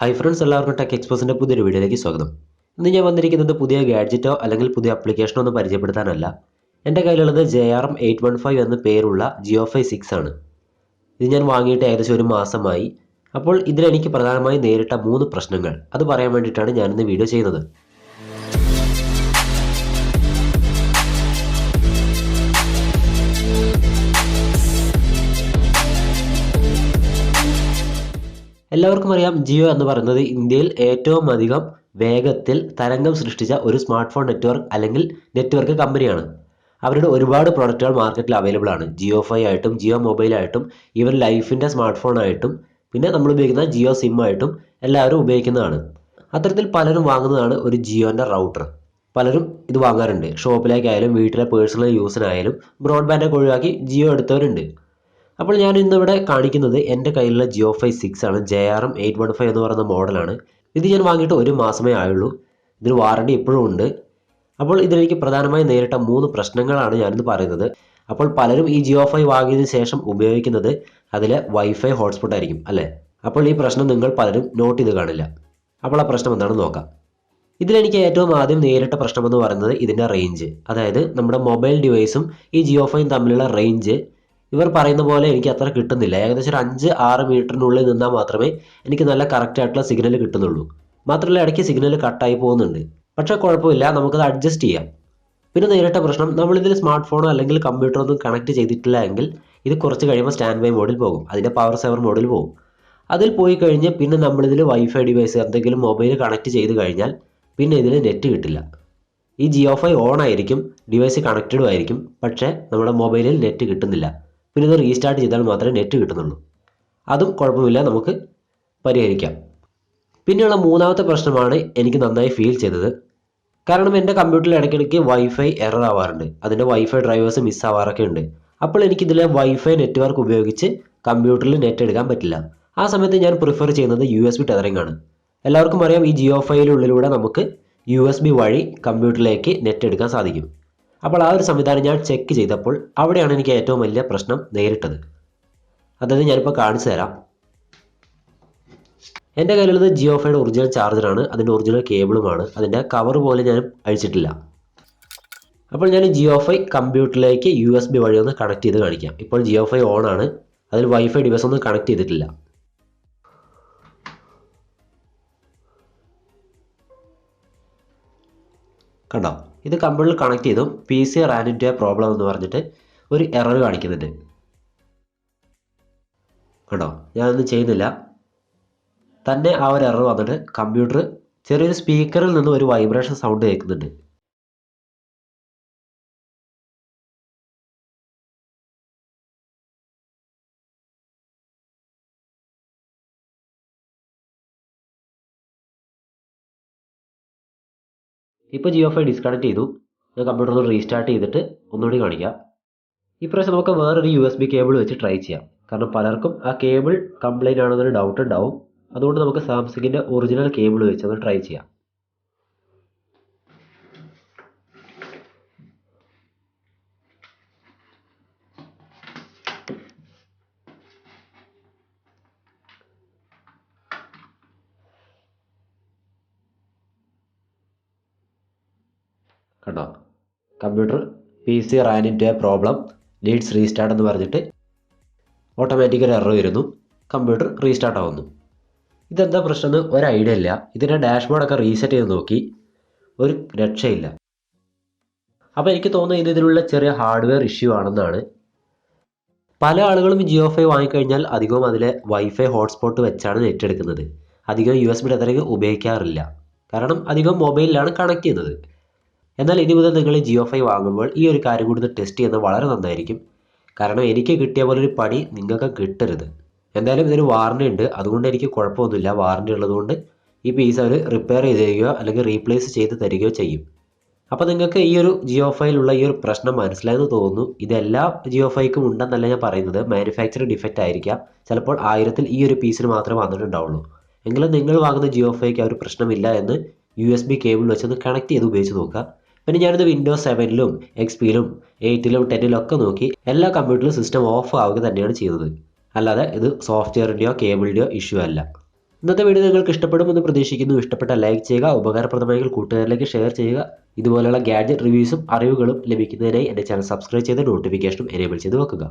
High friends എല്ലാവർക്കും tech എക്സ്പോസിന്റെ പുതിയൊരു വീഡിയോയിലേക്ക് സ്വാഗതം. ഇന്ന് ഞാൻ വന്നിരിക്കുന്നത് പുതിയ ഗാഡ്ജറ്റോ അല്ലെങ്കിൽ പുതിയ അപ്ലിക്കേഷനോ ഒന്നും പരിചയപ്പെടുത്താനല്ല. എന്റെ കയ്യിലുള്ളത് J R M eight one five എന്ന പേരുള്ള ജിയോ ഫൈവ് സിക്സ് ആണ്. ഇത് ഞാൻ വാങ്ങിയിട്ട് ഏകദേശം ഒരു മാസമായി. അപ്പോൾ ഇതിലെനിക്ക് പ്രധാനമായും നേരിട്ട മൂന്ന് പ്രശ്നങ്ങൾ. അത് പറയാൻ വേണ്ടിയിട്ടാണ് ഞാനിന്ന് വീഡിയോ ചെയ്യുന്നത്. എല്ലാവർക്കും അറിയാം ജിയോ എന്ന് പറയുന്നത് ഇന്ത്യയിൽ ഏറ്റവും അധികം വേഗത്തിൽ തരംഗം സൃഷ്ടിച്ച ഒരു സ്മാർട്ട് ഫോൺ നെറ്റ്വർക്ക് അല്ലെങ്കിൽ നെറ്റ്വർക്ക് കമ്പനിയാണ്. അവരുടെ ഒരുപാട് പ്രോഡക്റ്റുകൾ മാർക്കറ്റിൽ അവൈലബിൾ ആണ്. ജിയോ ഫൈവ് ആയിട്ടും ജിയോ മൊബൈൽ ആയിട്ടും ഈവൻ ലൈഫിന്റെ സ്മാർട്ട് ഫോൺ ആയിട്ടും പിന്നെ നമ്മൾ ഉപയോഗിക്കുന്ന ജിയോ സിം ആയിട്ടും എല്ലാവരും ഉപയോഗിക്കുന്നതാണ്. അത്തരത്തിൽ പലരും വാങ്ങുന്നതാണ് ഒരു ജിയോന്റെ റൗട്ടർ പലരും ഇത് വാങ്ങാറുണ്ട്. ഷോപ്പിലേക്കായാലും വീട്ടിലെ പേഴ്സണൽ യൂസിനായാലും ബ്രോഡ്ബാൻഡൊക്കെ ഒഴിവാക്കി ജിയോ എടുത്തവരുണ്ട്. അപ്പോൾ ഞാൻ ഇന്നിവിടെ കാണിക്കുന്നത് എന്റെ കയ്യിലുള്ള ജിയോ ഫൈവ് സിക്സ് ആണ്. J R M eight one five എന്ന് പറയുന്ന മോഡലാണ് ഇത് ഞാൻ വാങ്ങിയിട്ട് ഒരു മാസമേ ആയുള്ളൂ. ഇതിന് വാറണ്ടി ഇപ്പോഴും ഉണ്ട്. അപ്പോൾ ഇതിലേക്ക് പ്രധാനമായും നേരിട്ട മൂന്ന് പ്രശ്നങ്ങളാണ് ഞാനിന്ന് പറയുന്നത്. അപ്പോൾ പലരും ഈ ജിയോ ഫൈവ് വാങ്ങിയതിന് ശേഷം ഉപയോഗിക്കുന്നത് അതിലെ വൈഫൈ ഹോട്ട്സ്പോട്ട് ആയിരിക്കും അല്ലേ? അപ്പോൾ ഈ പ്രശ്നം നിങ്ങൾ പലരും നോട്ട് ചെയ്ത് കാണില്ല. അപ്പോൾ ആ പ്രശ്നം എന്താണെന്ന് നോക്കാം. ഇതിലെനിക്ക് ഏറ്റവും ആദ്യം നേരിട്ട പ്രശ്നമെന്ന് പറയുന്നത് ഇതിന്റെ റേഞ്ച് അതായത് നമ്മുടെ മൊബൈൽ ഡിവൈസും ഈ ജിയോ ഫൈവും തമ്മിലുള്ള റേഞ്ച് ഇവർ പറയുന്ന പോലെ എനിക്ക് അത്ര കിട്ടുന്നില്ല. ഏകദേശം ഒരു അഞ്ച് ആറ് മീറ്ററിനുള്ളിൽ നിന്നാൽ മാത്രമേ എനിക്ക് നല്ല കറക്റ്റായിട്ടുള്ള സിഗ്നൽ കിട്ടുന്നുള്ളൂ. മാത്രമല്ല ഇടയ്ക്ക് സിഗ്നൽ കട്ടായി പോകുന്നുണ്ട്. പക്ഷേ കുഴപ്പമില്ല നമുക്കത് അഡ്ജസ്റ്റ് ചെയ്യാം. പിന്നെ നേരിട്ട പ്രശ്നം നമ്മളിതിൽ സ്മാർട്ട് ഫോണോ അല്ലെങ്കിൽ കമ്പ്യൂട്ടറോ ഒന്നും കണക്ട് ചെയ്തിട്ടില്ല എങ്കിൽ ഇത് കുറച്ച് കഴിയുമ്പോൾ സ്റ്റാൻഡ് ബൈ മോഡിൽ പോകും. അതിന്റെ പവർ സേവർ മോഡിൽ പോകും. അതിൽ പോയി കഴിഞ്ഞ് പിന്നെ നമ്മളിതിൽ വൈഫൈ ഡിവൈസ് എന്തെങ്കിലും മൊബൈൽ കണക്ട് ചെയ്ത് കഴിഞ്ഞാൽ പിന്നെ ഇതിൽ നെറ്റ് കിട്ടില്ല. ഈ ജിയോ ഫൈ ഓൺ ആയിരിക്കും ഡിവൈസ് കണക്റ്റഡും ആയിരിക്കും. പക്ഷേ നമ്മുടെ മൊബൈലിൽ നെറ്റ് കിട്ടുന്നില്ല. പിന്നെ ഇത് റീസ്റ്റാർട്ട് ചെയ്താൽ മാത്രമേ നെറ്റ് കിട്ടുന്നുള്ളൂ. അതും കുഴപ്പമില്ല നമുക്ക് പരിഹരിക്കാം. പിന്നെയുള്ള മൂന്നാമത്തെ പ്രശ്നമാണ് എനിക്ക് നന്നായി ഫീൽ ചെയ്തത്. കാരണം എന്റെ കമ്പ്യൂട്ടറിൽ ഇടയ്ക്കിടയ്ക്ക് വൈഫൈ എറർ ആവാറുണ്ട്. അതിന്റെ വൈഫൈ ഡ്രൈവേഴ്സ് മിസ് ആവാറൊക്കെ ഉണ്ട്. അപ്പോൾ എനിക്കിതിലെ വൈഫൈ നെറ്റ്വർക്ക് ഉപയോഗിച്ച് കമ്പ്യൂട്ടറിൽ നെറ്റ് എടുക്കാൻ പറ്റില്ല. ആ സമയത്ത് ഞാൻ പ്രിഫർ ചെയ്യുന്നത് യു എസ് ബി ടെതറിംഗ് ആണ്. എല്ലാവർക്കും അറിയാം ഈ ജിയോ ഫൈലുള്ളിലൂടെ നമുക്ക് യു എസ് ബി വഴി കമ്പ്യൂട്ടറിലേക്ക് നെറ്റ് എടുക്കാൻ സാധിക്കും. അപ്പോൾ ആ ഒരു സംവിധാനം ഞാൻ ചെക്ക് ചെയ്തപ്പോൾ അവിടെയാണ് എനിക്ക് ഏറ്റവും വലിയ പ്രശ്നം നേരിട്ടത്. അതായത് ഞാനിപ്പോൾ കാണിച്ചു തരാം. എന്റെ കയ്യിലുള്ളത് ജിയോ ഫൈയുടെ ഒറിജിനൽ ചാർജറാണ് അതിന്റെ ഒറിജിനൽ കേബിളുമാണ് അതിന്റെ കവർ പോലെ ഞാൻ അഴിച്ചിട്ടില്ല. അപ്പോൾ ഞാൻ ജിയോ ഫൈ കമ്പ്യൂട്ടറിലേക്ക് യു എസ് ബി വഴി ഒന്ന് കണക്ട് ചെയ്ത് കാണിക്കാം. ഇപ്പോൾ ജിയോ ഫൈ ഓൺ ആണ്. അതിൽ വൈഫൈ ഡിവൈസ് ഒന്നും കണക്ട് ചെയ്തിട്ടില്ല. കണ്ടോ? ഇത് കമ്പ്യൂട്ടറിൽ കണക്ട് ചെയ്തും പി സി എ പ്രോബ്ലം എന്ന് പറഞ്ഞിട്ട് ഒരു എറർ കാണിക്കുന്നുണ്ട്. കണ്ടോ? ഞാനൊന്നും ചെയ്യുന്നില്ല. തന്നെ ആ ഒരു എറർ വന്നിട്ട് കമ്പ്യൂട്ടർ ചെറിയൊരു സ്പീക്കറിൽ നിന്ന് ഒരു വൈബ്രേഷൻ സൗണ്ട് കേൾക്കുന്നുണ്ട്. ഇപ്പോൾ ജിയോ ഫൈ ഡിസ്കണക്ട് ചെയ്തു. ഞാൻ കമ്പ്യൂട്ടർ ഒന്ന് റീസ്റ്റാർട്ട് ചെയ്തിട്ട് ഒന്നുകൂടി കാണിക്കാം. ഇപ്രാവശ്യം പ്രാവശ്യം നമുക്ക് വേറൊരു യു എസ് ബി കേബിൾ വെച്ച് ട്രൈ ചെയ്യാം. കാരണം പലർക്കും ആ കേബിൾ കംപ്ലൈന്റ് ആണെന്നൊരു ഡൗട്ട് ഉണ്ടാവും. അതുകൊണ്ട് നമുക്ക് സാംസങ്ങിന്റെ ഒറിജിനൽ കേബിൾ വെച്ച് ഒന്ന് ട്രൈ ചെയ്യാം. കണ്ടോ? Computer P C ran a problem leads restart എന്ന് പറഞ്ഞിട്ട് ഓട്ടോമാറ്റിക് ഒരു എറർ വരുന്നു. കമ്പ്യൂട്ടർ റീസ്റ്റാർട്ട് ആവുന്നു. ഇതെന്താ പ്രശ്നം എന്ന് ഒരു ഐഡിയ ഇല്ല. ഇതിന്റെ ഡാഷ്ബോർഡൊക്കെ റീസെറ്റ് ചെയ്ത് നോക്കി. ഒരു രക്ഷയില്ല. അപ്പോൾ എനിക്ക് തോന്നുന്നത് ഇത് ഇതിലുള്ള ചെറിയ ഹാർഡ്വെയർ ഇഷ്യൂ ആണെന്നാണ്. പല ആളുകളും ജിയോ ഫൈ വാങ്ങിക്കഴിഞ്ഞാൽ അധികവും അതിലെ വൈഫൈ ഹോട്ട്സ്പോട്ട് വെച്ചാണ് നെറ്റ് എടുക്കുന്നത് അധികം യു എസ് ബി അത്രയ്ക്ക് ഉപയോഗിക്കാറില്ല. കാരണം അധികം മൊബൈലിലാണ് കണക്ട് ചെയ്യുന്നത്. എന്നാൽ ഇനി മുതൽ നിങ്ങൾ ജിയോ ഫൈവ് വാങ്ങുമ്പോൾ ഈ ഒരു കാര്യം കൂടി ടെസ്റ്റ് ചെയ്യുന്നത് വളരെ നന്നായിരിക്കും. കാരണം എനിക്ക് കിട്ടിയ പോലെ ഒരു പണി നിങ്ങൾക്ക് കിട്ടരുത്. എന്തായാലും ഇതിന് വാറണ്ടി ഉണ്ട്. അതുകൊണ്ട് എനിക്ക് കുഴപ്പമൊന്നുമില്ല. വാറണ്ടി ഉള്ളതുകൊണ്ട് ഈ പീസ് അവർ റിപ്പയർ ചെയ്ത് തരികയോ അല്ലെങ്കിൽ റീപ്ലേസ് ചെയ്ത് തരികയോ ചെയ്യും. അപ്പോൾ നിങ്ങൾക്ക് ഈ ഒരു ജിയോ ഫൈലുള്ള ഈ ഒരു പ്രശ്നം മനസ്സിലായെന്ന് തോന്നുന്നു. ഇതെല്ലാ ജിയോ ഫൈക്കും ഉണ്ടെന്നല്ല ഞാൻ പറയുന്നത്. മാനുഫാക്ചർ ഡിഫക്റ്റ് ആയിരിക്കാം. ചിലപ്പോൾ ആയിരത്തിൽ ഈ ഒരു പീസിന് മാത്രമേ വന്നിട്ടുണ്ടാവുള്ളൂ. എങ്കിലും നിങ്ങൾ വാങ്ങുന്ന ജിയോ ഫൈക്ക് ആ ഒരു പ്രശ്നമില്ല എന്ന് യു എസ് ബി കേബിൾ വെച്ചൊന്ന് കണക്ട് ചെയ്ത് ഉപയോഗിച്ച് നോക്കുക. പിന്നെ ഞാനിത് വിൻഡോസ് സെവനിലും എക്സ് പിയിലും എയ്റ്റിലും ടെന്നിലും ഒക്കെ നോക്കി എല്ലാ കമ്പ്യൂട്ടറിലും സിസ്റ്റം ഓഫ് ആവുക തന്നെയാണ് ചെയ്തത് അല്ലാതെ ഇത് സോഫ്റ്റ്വെയറിന്റെയോ കേബിളിന്റെയോ ഇഷ്യൂ അല്ല. ഇന്നത്തെ വീഡിയോ നിങ്ങൾക്ക് ഇഷ്ടപ്പെടുമെന്ന് പ്രതീക്ഷിക്കുന്നു. ഇഷ്ടപ്പെട്ട ലൈക്ക് ചെയ്യുക ഉപകാരപ്രദമായെങ്കിൽ കൂട്ടുകാരിലേക്ക് ഷെയർ ചെയ്യുക. ഇതുപോലെയുള്ള ഗാഡ്ജറ്റ് റിവ്യൂസും അറിവുകളും ലഭിക്കുന്നതിനായി എന്റെ ചാനൽ സബ്സ്ക്രൈബ് ചെയ്ത് നോട്ടിഫിക്കേഷനും എനേബിൾ ചെയ്ത് വെക്കുക.